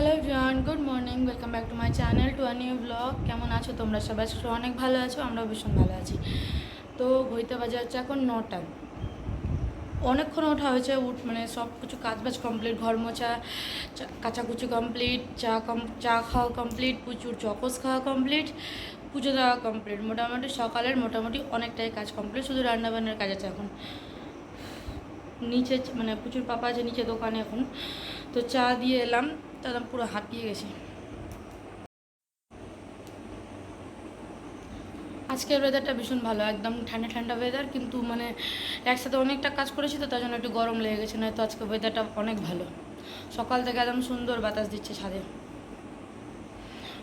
Hello V one good morning welcome back to my channel to a new blog কেমন আছো তোমরা? সবাই সবাই অনেক ভালো আছো, আমরাও ভীষণ ভালো আছি। তো বইতে বাজার হচ্ছে এখন নটা। অনেকক্ষণ ওঠা হয়েছে, উঠ মানে সব কিছু কাজবাজ কমপ্লিট ঘর মোছা কাচাকুচি কমপ্লিট চা কম, চা খাওয়া কমপ্লিট প্রচুর চকস খাওয়া কমপ্লিট পুজো দেওয়া কমপ্লিট মোটামুটি সকালের মোটামুটি অনেকটাই কাজ কমপ্লিট শুধু রান্নাবান্নার কাজ আছে এখন। নিচে মানে প্রচুর পাপা আছে নিচে দোকানে এখন। তো চা দিয়ে এলাম। তো একদম পুরো হাঁপিয়ে গেছে। আজকের ওয়েদারটা ভীষণ ভালো, একদম ঠান্ডা ঠান্ডা ওয়েদার কিন্তু মানে একসাথে অনেকটা কাজ করেছি তো, তার জন্য একটু গরম লেগে গেছে, নয়তো আজকে ওয়েদারটা অনেক ভালো। সকাল থেকে একদম সুন্দর বাতাস দিচ্ছে ছাদে।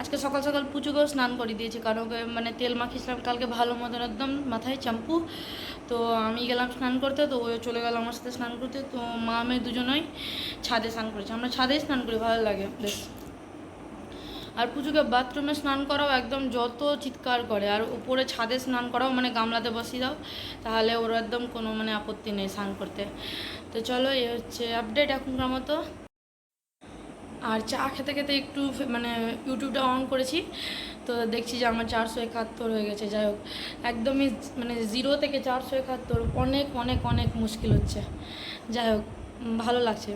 আজকে সকাল সকাল পুচুকেও স্নান করে দিয়েছি, কারণ ওকে মানে তেল মাখিয়েছিলাম, কালকে ভালো মতন একদম মাথায় শ্যাম্পু তো আমি গেলাম স্নান করতে, তো ও চলে গেল আমার সাথে স্নান করতে, তো মা মেয়ে দুজনেই ছাদে স্নান করেছি। আমরা ছাদেই স্নান করি, ভালো লাগে, বেশ। আর পুজোকে বাথরুমে স্নান করাও একদম যত চিৎকার করে, আর উপরে ছাদে স্নান করাও মানে গামলাতে বসিয়ে দাও, তাহলে ওর একদম কোনো মানে আপত্তি নেই স্নান করতে। তো চলো, এই হচ্ছে আপডেট এখনকার মতো। আর চা খেতে খেতে একটু মানে ইউটিউবটা অন করেছি। তো দেখছি যে আমার চারশো একাত্তর হয়ে গেছে, যাই হোক। একদমই মানে জিরো থেকে চারশো একাত্তর অনেক অনেক অনেক মুশকিল হচ্ছে। যাই হোক ভালো লাগছে।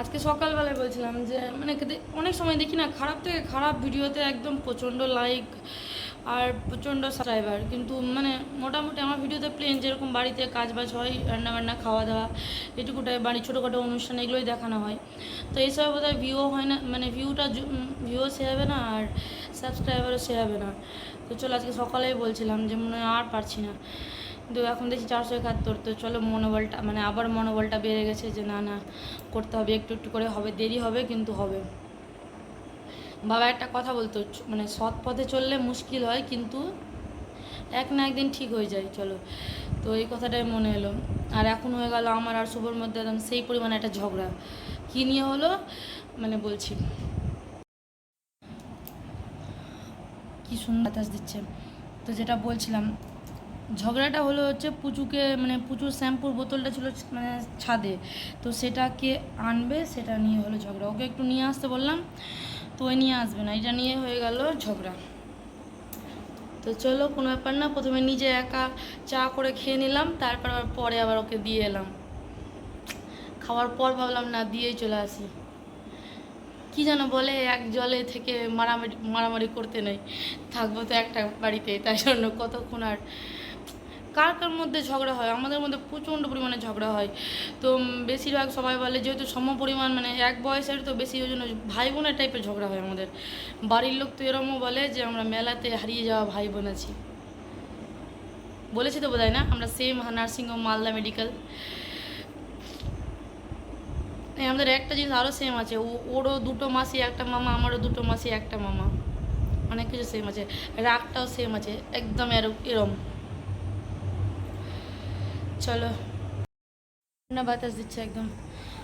আজকে সকালবেলায় বলছিলাম যে মানে অনেক সময় দেখি না, খারাপ থেকে খারাপ ভিডিওতে একদম প্রচণ্ড লাইক আর প্রচণ্ড সাবস্ক্রাইবার। কিন্তু মানে মোটামুটি আমার ভিডিওতে প্লেন যেরকম বাড়িতে কাজ বাজ হয়, রান্নাবান্না খাওয়া দাওয়া এটুকুটাই বাড়ি ছোটোখাটো অনুষ্ঠান, এগুলোই দেখানো হয়। তো এইসব বোধহয় ভিউও হয় না মানে ভিউটা ভিউও সে হবে না আর সাবস্ক্রাইবারও সে হবে না। তো চলো আজকে সকালেই বলছিলাম যে মনে হয় আর পারছি না। কিন্তু এখন দেখছি চারশো একাত্তর, তো চলো মনোবলটা মানে আবার মনোবলটা বেড়ে গেছে যে না না, করতে হবে, একটু একটু করে হবে, দেরি হবে কিন্তু হবে। বাবা একটা কথা বলতো মানে সৎ পথে চললে মুশকিল হয় কিন্তু এক না একদিন ঠিক হয়ে যায়, চলো। তো এই কথাটাই মনে এলো। আর এখন হয়ে গেল আমার আর শুভর মধ্যে একদম সেই পরিমাণে একটা ঝগড়া। কী নিয়ে হলো? মানে বলছি। কি সুন্দর বাতাস দিচ্ছে। তো যেটা বলছিলাম, ঝগড়াটা হলো হচ্ছে পুচুকে মানে পুচুর শ্যাম্পুর বোতলটা ছিল মানে ছাদে। তো সেটাকে আনবে, সেটা নিয়ে হলো ঝগড়া। ওকে একটু নিয়ে আসতে বললাম, তো ওই নিয়ে আসবে না। এটা নিয়ে হয়ে গেল ঝগড়া। তো চলো, কোনো ব্যাপার না। প্রথমে নিজে একা চা করে খেয়ে নিলাম, তারপর আবার পরে আবার ওকে দিয়ে এলাম। খাওয়ার পর ভাবলাম, না, দিয়েই চলে আসি। কি যেন বলে, এক জলে থেকে মারামারি মারামারি করতে নেই। থাকব তো একটা বাড়িতে তাই জন্য কতক্ষণ আর কার কার মধ্যে ঝগড়া হয়? আমাদের মধ্যে প্রচণ্ড পরিমাণে ঝগড়া হয়। তো বেশিরভাগ সবাই বলে, যেহেতু সম পরিমাণ মানে এক বয়সের তো বেশি, ওই জন্য ভাই বোনের টাইপের ঝগড়া হয় আমাদের। বাড়ির লোক তো এরমও বলে যে, আমরা মেলাতে হারিয়ে যাওয়া ভাই বোন আছি। বলেছি তো বোধ না? আমরা সেম নার্সিংহোম, মালদা মেডিকেল আমাদের একটা জিনিস আরও সেম আছে। ওরও দুটো মাসি, একটা মামা, আমারও দুটো মাসি, একটা মামা। অনেক কিছু সেম আছে। রাগটাও সেম আছে, একদম এর- এরম। চলো। ঠান্ডা বাতাস দিচ্ছে একদম।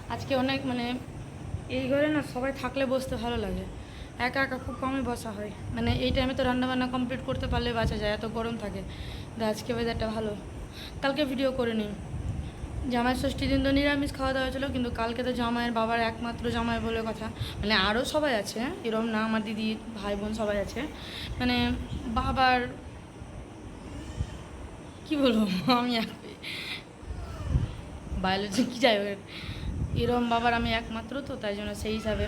আজকে অনেক মানে এই ঘরে না সবাই থাকলে বসতে ভালো লাগে। একা একা খুব কমই বসা হয়। মানে এই টাইমে তো রান্নাবান্না কমপ্লিট করতে পারলে বাঁচা যায়, এত গরম থাকে। আজকে ওয়েদারটা ভালো। কালকে ভিডিও করে নিই। জামাই ষষ্ঠী দিন তো নিরামিষ খাওয়া দাওয়া ছিল, কিন্তু কালকে তো জামাইয়ের বাবার একমাত্র জামাই বলে কথা। মানে আরও সবাই আছে, এরম না, আমার দিদি, ভাই বোন সবাই আছে। মানে বাবার, কি বলব, আমি বায়োলজি কী যাই এরম বাবার আমি একমাত্র তো, তাই জন্য সেই হিসাবে।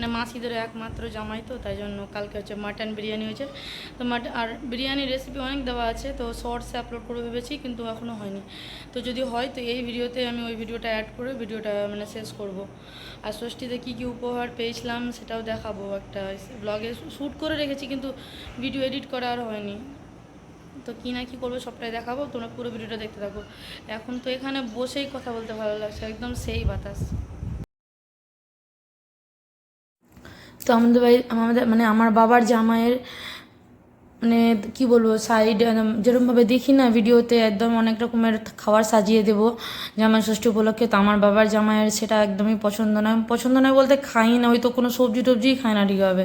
মানে মাসিদের একমাত্র জামাই তো, তাই জন্য কালকে হচ্ছে মাটন বিরিয়ানি হয়েছে। তো মাট আর বিরিয়ানির রেসিপি অনেক দেওয়া আছে, তো শর্টসে আপলোড করে ভেবেছি, কিন্তু এখনও হয়নি। তো যদি হয়, তো এই ভিডিওতে আমি ওই ভিডিওটা অ্যাড করে ভিডিওটা মানে শেষ করব। আর ষষ্ঠীতে কী কী উপহার পেয়েছিলাম সেটাও দেখাবো একটা ব্লগে শ্যুট করে রেখেছি, কিন্তু ভিডিও এডিট করা আর হয়নি। তো কী না কী করব সবটাই দেখাবো, তোমরা পুরো ভিডিওটা দেখতে থাকো। এখন তো এখানে বসেই কথা বলতে ভালো লাগছে, একদম সেই বাতাস। তো আমাদের বাড়ি আমাদের মানে আমার বাবার জামাইয়ের মানে কি বলব সাইড যেরকমভাবে দেখি না ভিডিওতে, একদম অনেক রকমের খাবার সাজিয়ে দেবো জামাই ষষ্ঠী উপলক্ষে। তো আমার বাবার জামাইয়ের সেটা একদমই পছন্দ নয়। পছন্দ নয় বলতে খাই না, ওই তো কোনো সবজি টবজিই খায় না ঠিকভাবে।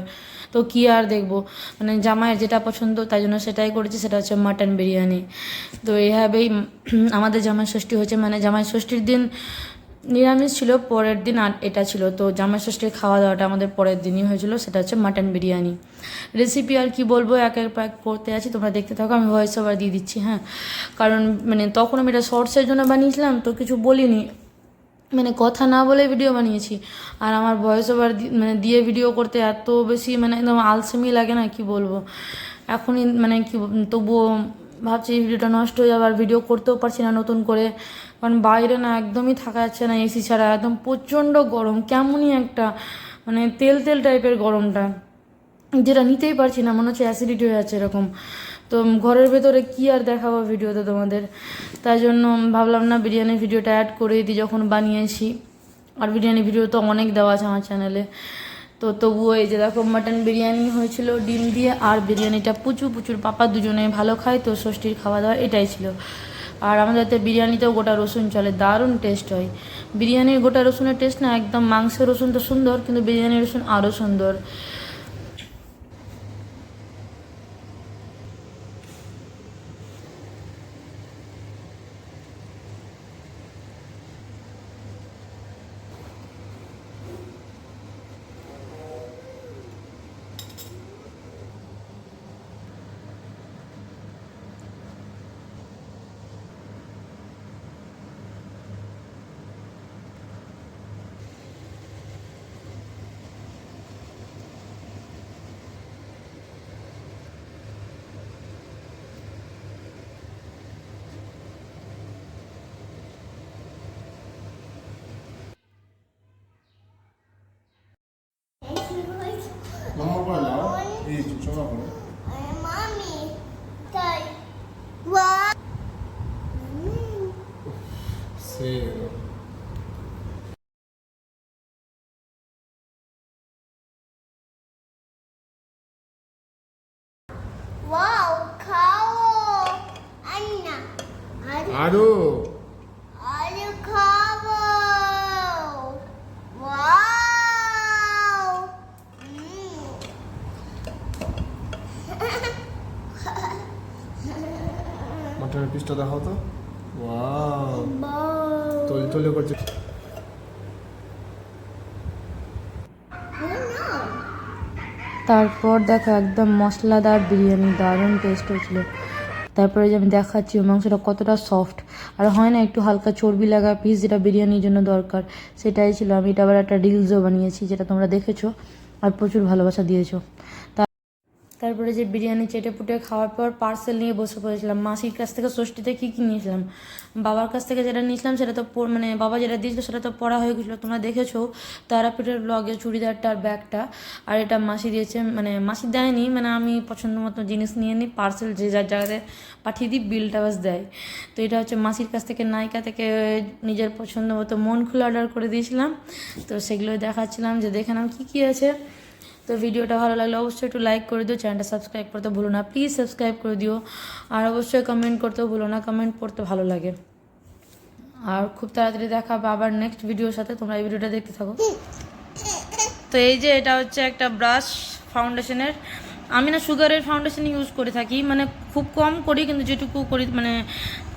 তো কী আর দেখব? মানে জামাইয়ের যেটা পছন্দ, তাই জন্য সেটাই করেছি, সেটা হচ্ছে মাটন বিরিয়ানি। তো এইভাবেই আমাদের জামাই ষষ্ঠী হয়েছে। মানে জামাই ষষ্ঠীর দিন নিরামিষ ছিল, পরের দিন আর এটা ছিল। তো জামাই ষষ্ঠীর খাওয়া দাওয়াটা আমাদের পরের দিনই হয়েছিল, সেটা হচ্ছে মাটন বিরিয়ানি। রেসিপি আর কি বলব, এক এক প্যাক করতে আছি, তোমরা দেখতে থাকো, আমি ভয়েস ওভার দিয়ে দিচ্ছি হ্যাঁ। কারণ মানে তখন আমি এটা শর্টসের জন্য বানিয়েছিলাম, তো কিছু বলিনি। মানে কথা না বলে ভিডিও বানিয়েছি। আর আমার ভয়েস ওভার মানে দিয়ে ভিডিও করতে এত বেশি মানে একদম আলসেমি লাগে না, কি বলব। এখনই মানে কি তবুও ভাবছি ভিডিওটা নষ্ট হয়ে যাবে, আর ভিডিও করতেও পারছি না নতুন করে। কারণ বাইরে না একদমই থাকা যাচ্ছে না এসি ছাড়া, একদম প্রচণ্ড গরম, কেমনই একটা মানে তেল তেল টাইপের গরমটা। যেটা নিতেই পারছি না, মনে হচ্ছে অ্যাসিডিটি হয়ে যাচ্ছে এরকম। তো ঘরের ভেতরে কি আর দেখাবো ভিডিওতে তোমাদের? তাই জন্য ভাবলাম না বিরিয়ানির ভিডিওটা অ্যাড করে দিই, যখন বানিয়েছি। আর বিরিয়ানি ভিডিও তো অনেক দেওয়া আছে আমার চ্যানেলে তো তবুও এই যে দেখো মাটন বিরিয়ানি হয়েছিল, ডিম দিয়ে আর বিরিয়ানিটা প্রচুর প্রচুর। পাপা দুজনে ভালো খায়, তো ষষ্ঠীর খাওয়া দাওয়া এটাই ছিল। আর আমাদের হাতে বিরিয়ানিতেও গোটা রসুন চলে, দারুণ টেস্ট হয়। বিরিয়ানির গোটা রসুনের টেস্ট না, একদম মাংসের রসুন তো সুন্দর, কিন্তু বিরিয়ানির রসুন আরও সুন্দর। Mama pala? Eh, susama ko. Mami. Tay. Wow. Zero. Wow, cow. Anna. Aru. Aru. মাটনের পিসটা দেখাও তো। Wow Wow. তলে করছে। তারপর দেখো একদম মশলাদার বিরিয়ানি দারুণ টেস্ট হয়েছিল। তারপরে যে আমি দেখাচ্ছি মাংসটা কতটা সফট আর হয় না একটু হালকা চর্বি লাগা পিস যেটা বিরিয়ানির জন্য দরকার সেটাই ছিল। আমি এটা আবার একটা রিলসও বানিয়েছি যেটা তোমরা দেখেছ আর প্রচুর ভালোবাসা দিয়েছ। তা তারপরে যে বিরিয়ানি চেটে পুটে খাওয়ার পর পার্সেল নিয়ে বসে পড়েছিলাম। মাসির কাছ থেকে ষষ্ঠীতে কী কী নিয়েছিলাম? বাবার কাছ থেকে যেটা নিয়েছিলাম সেটা তো মানে বাবা যেটা দিয়েছিল সেটা তো পড়া হয়ে গেছিল। তোমরা দেখেছ তারাপীঠের ব্লগে চুড়িদারটা আর ব্যাগটা। আর এটা মাসি দিয়েছে মানে মাসি দেয়নি মানে আমি পছন্দ মতো জিনিস নিয়ে নিই পার্সেল যে যার জায়গাতে পাঠিয়ে দিই বিলটা বাস দেয়। তো এটা হচ্ছে মাসির কাছ থেকে নায়িকা থেকে নিজের পছন্দ মতো মন খুলে অর্ডার করে দিয়েছিলাম। তো সেগুলো দেখাচ্ছিলাম যে দেখে নাম কী কী আছে। তো ভিডিওটা ভালো লাগলে অবশ্যই একটু লাইক করে দিও চ্যানেলটা সাবস্ক্রাইব করতে ভুলো না। প্লিজ সাবস্ক্রাইব করে দিও। আর অবশ্যই কমেন্ট করতেও ভুলো না কমেন্ট পড়তে ভালো লাগে। আর খুব তাড়াতাড়ি দেখা হবে আবার নেক্সট ভিডিওর সাথে, তোমরা এই ভিডিওটা দেখতে থাকো। তো এই যে এটা হচ্ছে একটা ব্রাশ ফাউন্ডেশনের আমি না সুগারের ফাউন্ডেশন ইউজ করে থাকি মানে খুব কম করি, কিন্তু যেটুকু করি মানে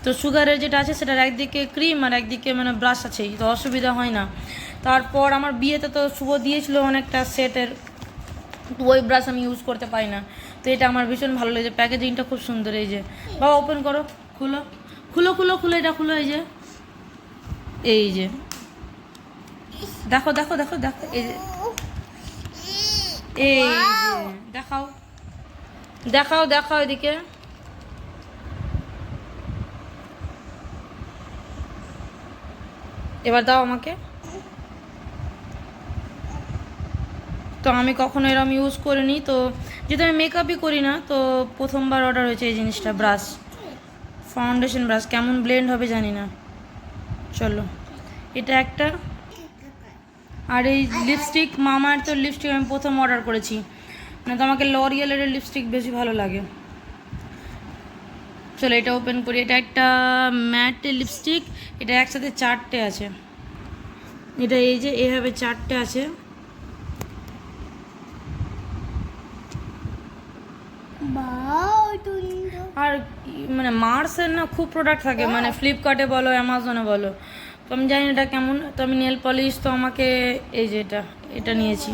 তো সুগারের যেটা আছে, সেটার একদিকে ক্রিম আর একদিকে মানে ব্রাশ আছেই, তো অসুবিধা হয় না। তারপর আমার বিয়েতে তো শুভ দিয়েছিল অনেকটা সেটের ওই ব্রাশ আমি ইউজ করতে পারি না। তো এটা আমার ভীষণ ভালো লেগেছে। প্যাকেজিংটা খুব সুন্দর এই যে। বাবা ওপেন করো। খুলো। খুলো খুলো খুলো, এটা খুলো এই যে। এই যে। দেখো দেখো দেখো দেখো, এই যে। এই দেখাও। দেখাও দেখাও এদিকে। এবার দাও আমাকে। তো আমি কখনো এরম ইউজ করিনি, তো যেহেতু আমি মেকআপই করি না, তো প্রথমবার অর্ডার হয়েছে এই জিনিসটা ব্রাশ ফাউন্ডেশন ব্রাশ কেমন ব্লেন্ড হবে জানি না। চলো, এটা একটা। আর এই লিপস্টিক মামার তো লিপস্টিক আমি প্রথম অর্ডার করেছি। মানে তো আমাকে লরিয়ালের লিপস্টিক বেশি ভালো লাগে। চলো, এটা ওপেন করি। এটা একটা ম্যাট লিপস্টিক এটা একসাথে চারটে আছে। এটা এই যে, এভাবে চারটে আছে Wow, সুন্দর। আর মানে মার্সের না খুব প্রোডাক্ট থাকে। মানে ফ্লিপকার্টে বলো অ্যামাজনে বলো। তো আমি জানি এটা কেমন। তো আমি নেল পলিশ তো আমাকে এই যে এটা এটা নিয়েছি।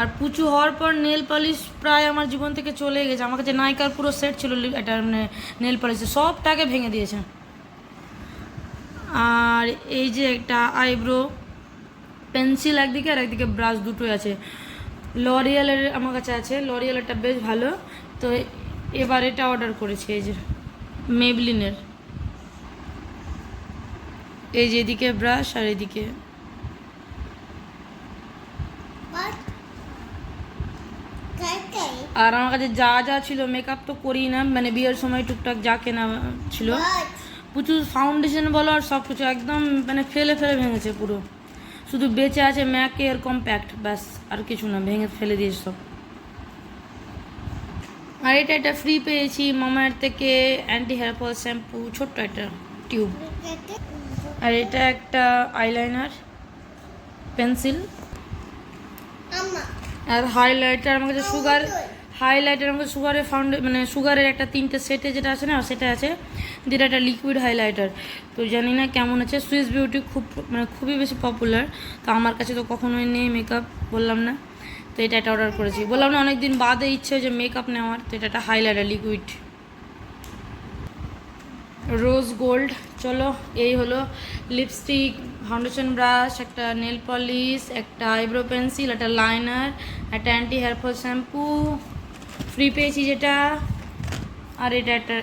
আর পুচু হওয়ার পর নেল পলিশ প্রায় আমার জীবন থেকে চলে গেছে। আমার কাছে নাইকার পুরো সেট ছিল এটা মানে নেল পলিশের সবটাকে ভেঙে দিয়েছে। আর এই যে একটা আইব্রো পেন্সিল একদিকে আর একদিকে ব্রাশ দুটোই আছে। লরিয়ালের আমার কাছে আছে। লরিয়ালেরটা বেশ ভালো। তো এবার এটা অর্ডার করেছি এই যে মেবলিনের এই যে এদিকে ব্রাশ আর এদিকে আর আমার কাছে যা যা ছিল মেকআপ তো করি না মানে বিয়ের সময় টুকটাক যা কেনা ছিল। প্রচুর ফাউন্ডেশন বলো আর সব কিছু একদম মানে ফেলে ফেলে ভেঙেছে পুরো। শুধু বেঁচে আছে ম্যাক এর কম্প্যাক্ট ব্যাস আর কিছু না ভেঙে ফেলে দিয়েছে সব। আর এটা একটা ফ্রি পেয়েছি মামার থেকে অ্যান্টি হেয়ার ফল শ্যাম্পু ছোট্ট একটা টিউব আর এটা একটা আইলাইনার পেন্সিল আর হাইলাইটার আমার কাছে সুগার হাইলাইটার আমার সুগারের ফাউন্ডে মানে সুগারের একটা তিনটে সেটে যেটা আছে না সেটা আছে যেটা একটা লিকুইড হাইলাইটার তো জানি না কেমন আছে। সুইস বিউটি খুব মানে খুবই বেশি পপুলার তো আমার কাছে তো কখনোই নেই মেকআপ বললাম না। তো এটা একটা অর্ডার করেছি। বললাম না অনেক দিন বাদে ইচ্ছে যে মেকআপ নেওয়ার, তো এটা একটা হাইলাইটার লিকুইড রোজ গোল্ড চলো, এই হলো লিপস্টিক ফাউন্ডেশন ব্রাশ একটা নেল পলিশ একটা আইব্রো পেন্সিল একটা লাইনার একটা anti hair fall shampoo free পেয়েছি যেটা। আর এটা একটা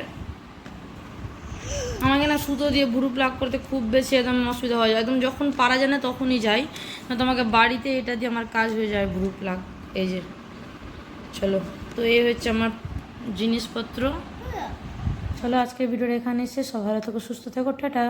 আমাকে না সুতো দিয়ে ভুরু প্লাগ করতে খুব বেশি একদম অসুবিধা হয়। একদম যখন পারা যায় না তখনই যাই। না তো আমাকে বাড়িতে এটা দিয়ে আমার কাজ হয়ে যায় ভুরু প্লাগ এই যে, চলো। তো এই হচ্ছে আমার জিনিসপত্র। চলো আজকে ভিডিওটা এখানে এসে সব ভালো থেকো, সুস্থ থেকো, টাটা।